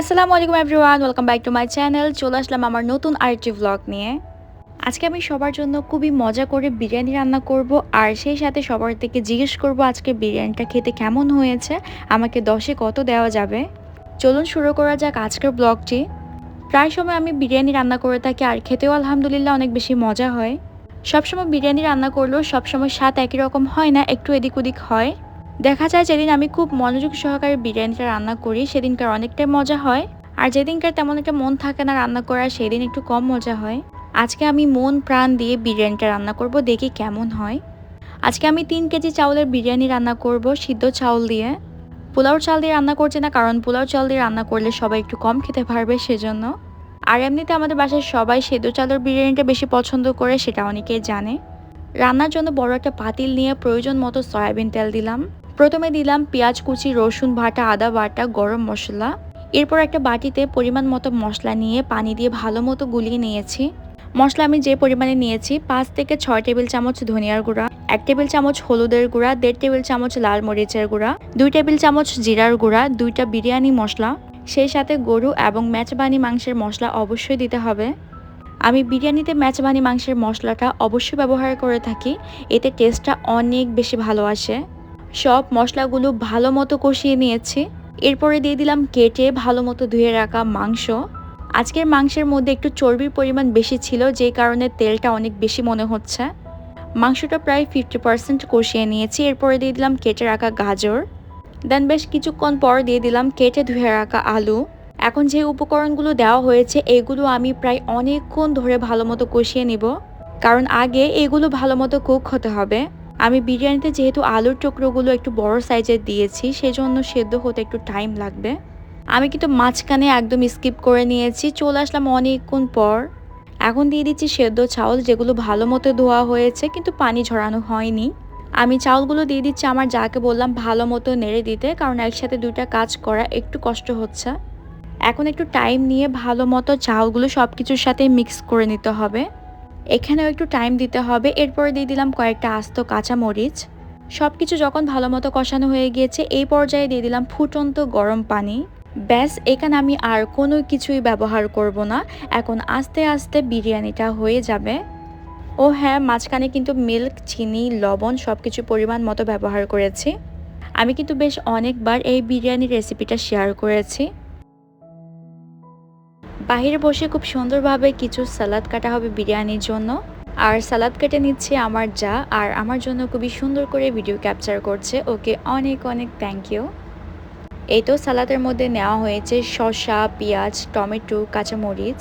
আসসালামু আলাইকুম everyone welcome back to my channel চলে আসলাম আমার নতুন আরেকটি ভ্লগ নিয়ে। আজকে আমি সবার জন্য খুবই মজা করে বিরিয়ানি রান্না করব, আর সেই সাথে সবার থেকে জিজ্ঞেস করব আজকে বিরিয়ানিটা খেতে কেমন হয়েছে, আমাকে দশে কত দেওয়া যাবে। চলুন শুরু করা যাক আজকের ব্লগটি প্রায় সময় আমি বিরিয়ানি রান্না করে থাকি, আর খেতেও আলহামদুলিল্লাহ অনেক বেশি মজা হয়। সবসময় বিরিয়ানি রান্না করলেও সবসময় স্বাদ একই রকম হয় না, একটু এদিক ওদিক হয়। দেখা যায় যেদিন আমি খুব মনোযোগ সহকারে বিরিয়ানিটা রান্না করি, সেদিনকার অনেকটাই মজা হয়। আর যেদিনকার তেমন একটা মন থাকে না রান্না করার, সেদিন একটু কম মজা হয়। আজকে আমি মন, প্রাণ দিয়ে বিরিয়ানিটা রান্না করব, দেখি কেমন হয়। আজকে আমি তিন কেজি চাউলের বিরিয়ানি রান্না করব, সিদ্ধ চাউল দিয়ে। পোলাও চাল দিয়ে রান্না করছি না, কারণ পোলাও চাল দিয়ে রান্না করলে সবাই একটু কম খেতে পারবে সেজন্য। আর এমনিতে আমাদের বাসায় সবাই সেদ্ধ চালের বিরিয়ানিটা বেশি পছন্দ করে, সেটা অনেকেই জানে। রান্নার জন্য বড় একটা পাতিল নিয়ে প্রয়োজন মতো সয়াবিন তেল দিলাম। প্রথমে দিলাম পেঁয়াজ কুচি, রসুন বাটা, আদা বাটা, গরম মশলা। এরপর একটা বাটিতে পরিমাণ মতো মশলা নিয়ে পানি দিয়ে ভালো মতো গুলিয়ে নিয়েছি। মশলা আমি যে পরিমাণে নিয়েছি, পাঁচ থেকে ছয় টেবিল চামচ ধনিয়ার গুঁড়া, এক টেবিল চামচ হলুদের গুঁড়া, দেড় টেবিল চামচ লাল মরিচের গুঁড়া, দুই টেবিল চামচ জিরার গুঁড়া, দুইটা বিরিয়ানি মশলা। সেই সাথে গরু এবং ম্যাচবানি মাংসের মশলা অবশ্যই দিতে হবে। আমি বিরিয়ানিতে ম্যাচবানি মাংসের মশলাটা অবশ্যই ব্যবহার করে থাকি, এতে টেস্টটা অনেক বেশি ভালো আসে। সব মশলাগুলো ভালো মতো কষিয়ে নিয়েছি। এরপরে দিয়ে দিলাম কেটে ভালো মতো ধুয়ে রাখা মাংস। আজকের মাংসের মধ্যে একটু চর্বির পরিমাণ বেশি ছিল যেই কারণে তেলটা অনেক বেশি মনে হচ্ছে। মাংসটা প্রায় ফিফটি পার্সেন্ট কষিয়ে নিয়েছি। এরপরে দিয়ে দিলাম কেটে রাখা গাজর। দেন বেশ কিছুক্ষণ পর দিয়ে দিলাম কেটে ধুয়ে রাখা আলু। এখন যে উপকরণগুলো দেওয়া হয়েছে, এগুলো আমি প্রায় অনেকক্ষণ ধরে ভালো মতো কষিয়ে নিব। কারণ আগে এগুলো ভালো মতো কুক হতে হবে। আমি বিরিয়ানিতে যেহেতু আলুর টুকরোগুলো একটু বড় সাইজের দিয়েছি, সেজন্য সেদ্ধ হতে একটু টাইম লাগবে। আমি কিন্তু মাঝখানে একদম স্কিপ করে নিয়েছি, চলে আসলাম অনেকক্ষণ পর। এখন দিয়ে দিচ্ছি সেদ্ধ চাউল, যেগুলো ভালো মতো ধোয়া হয়েছে, কিন্তু পানি ঝরানো হয়নি। আমি চাউলগুলো দিয়ে দিচ্ছি আমার যাকে বললাম ভালো মতো নেড়ে দিতে, কারণ একসাথে দুইটা কাজ করা একটু কষ্ট হচ্ছে। এখন একটু টাইম নিয়ে ভালো মতো চাউলগুলো সব কিছুর সাথে মিক্স করে নিতে হবে। এখানেও একটু টাইম দিতে হবে। এরপরে দিয়ে দিলাম কয়েকটা আস্ত কাঁচা মরিচ সব কিছু যখন ভালো মতো কষানো হয়ে গিয়েছে, এই পর্যায়ে দিয়ে দিলাম ফুটন্ত গরম পানি। ব্যাস, এখানে আমি আর কোনো কিছুই ব্যবহার করব না। এখন আস্তে আস্তে বিরিয়ানিটা হয়ে যাবে। ও হ্যাঁ মাঝখানে কিন্তু মিল্ক চিনি, লবণ সব কিছু পরিমাণ মতো ব্যবহার করেছি। আমি কিন্তু বেশ অনেকবার এই বিরিয়ানির রেসিপিটা শেয়ার করেছি। বাহিরে বসে খুব সুন্দরভাবে কিছু সালাদ কাটা হবে বিরিয়ানির জন্য। আর সালাদ কেটে নিচ্ছে আমার যা, আর আমার জন্য খুবই সুন্দর করে ভিডিও ক্যাপচার করছে। ওকে অনেক অনেক থ্যাংক ইউ এই তো সালাদের মধ্যে নেওয়া হয়েছে শসা, পেঁয়াজ, টমেটো, কাঁচামরিচ।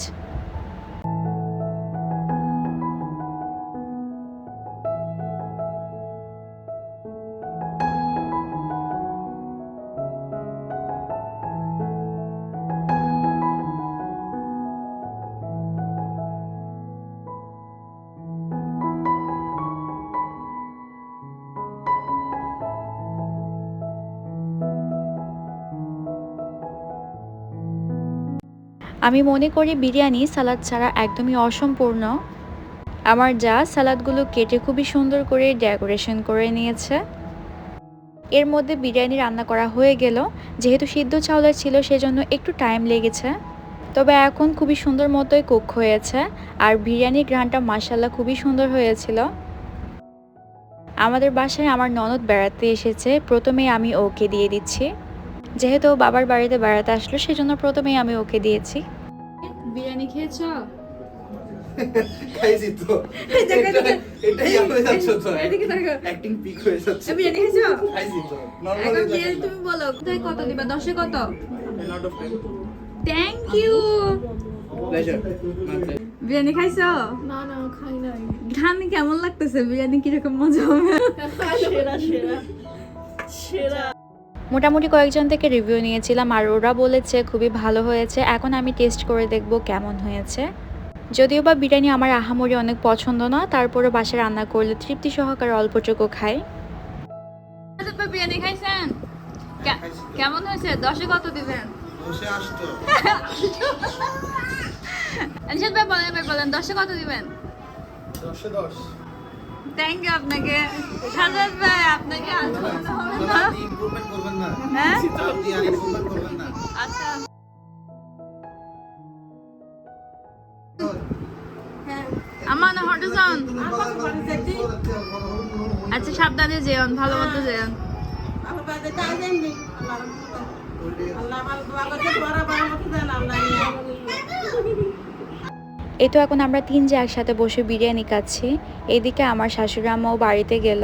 আমি মনে করি বিরিয়ানি সালাদ ছাড়া একদমই অসম্পূর্ণ। আমার যা সালাদগুলো কেটে খুবই সুন্দর করে ডেকোরেশন করে নিয়েছে। এর মধ্যে বিরিয়ানি রান্না করা হয়ে গেল। যেহেতু সিদ্ধ চাউলের ছিল, সেজন্য একটু টাইম লেগেছে। তবে এখন খুবই সুন্দর মতোই কুক হয়েছে। আর বিরিয়ানির ঘ্রানটা মাসাল্লাহ খুবই সুন্দর হয়েছিল। আমাদের বাসায় আমার ননদ বেড়াতে এসেছে। প্রথমে আমি ওকে দিয়ে দিচ্ছি। যেহেতু বাবার বাড়িতে বেড়াতে আসলো সেই জন্য প্রথমেই আমি ওকে দিয়েছি। বিরিয়ানি খেয়েছো? খাইছি তো। দেখো, দেখো। এটাই হয়ে যাচ্ছে তো অ্যাক্টিং পিক হয়ে যাচ্ছে। বিরিয়ানি খেয়েছো? খাইছি তো। এখন তুমি বলো কোথায় কত দিবা? দশে কত? Out of 10 thank you biryani খাইছো? না না খাই নাই। ঘানি কেমন লাগতেছে? বিরিয়ানি কীরকম মজা হবে? সেরা সেরা। সেরা। মোটামুটি কয়েকজন থেকে রিভিউ নিয়েছিলাম আর ওরা বলেছে খুবই ভালো হয়েছে। এখন আমি টেস্ট করে দেখব কেমন হয়েছে। যদিও বা বিরিয়ানি আমার আহামরি অনেক পছন্দ না তারপরে বাসায় রান্না করলে তৃপ্তি সহকারে অল্পটুকু খাই। বিরিয়ানি খাইছেন? কেমন হয়েছে? দশে কত দিবেন? ভাই বলেন ভাই বলেন দশে কত দিবেন? 10 10 থ্যাংক ইউ আপনাকে। সাজাদ ভাই আপনাকে হ্যাঁ? আচ্ছা।, হ্যাঁ। আচ্ছা। সাবধানে যেয়ন ভালো মতো যেয়ন। এই তো এখন আমরা তিন যে একসাথে বসে বিরিয়ানি খাচ্ছি। এদিকে আমার শাশুড়ি আম্মাও বাড়িতে গেল।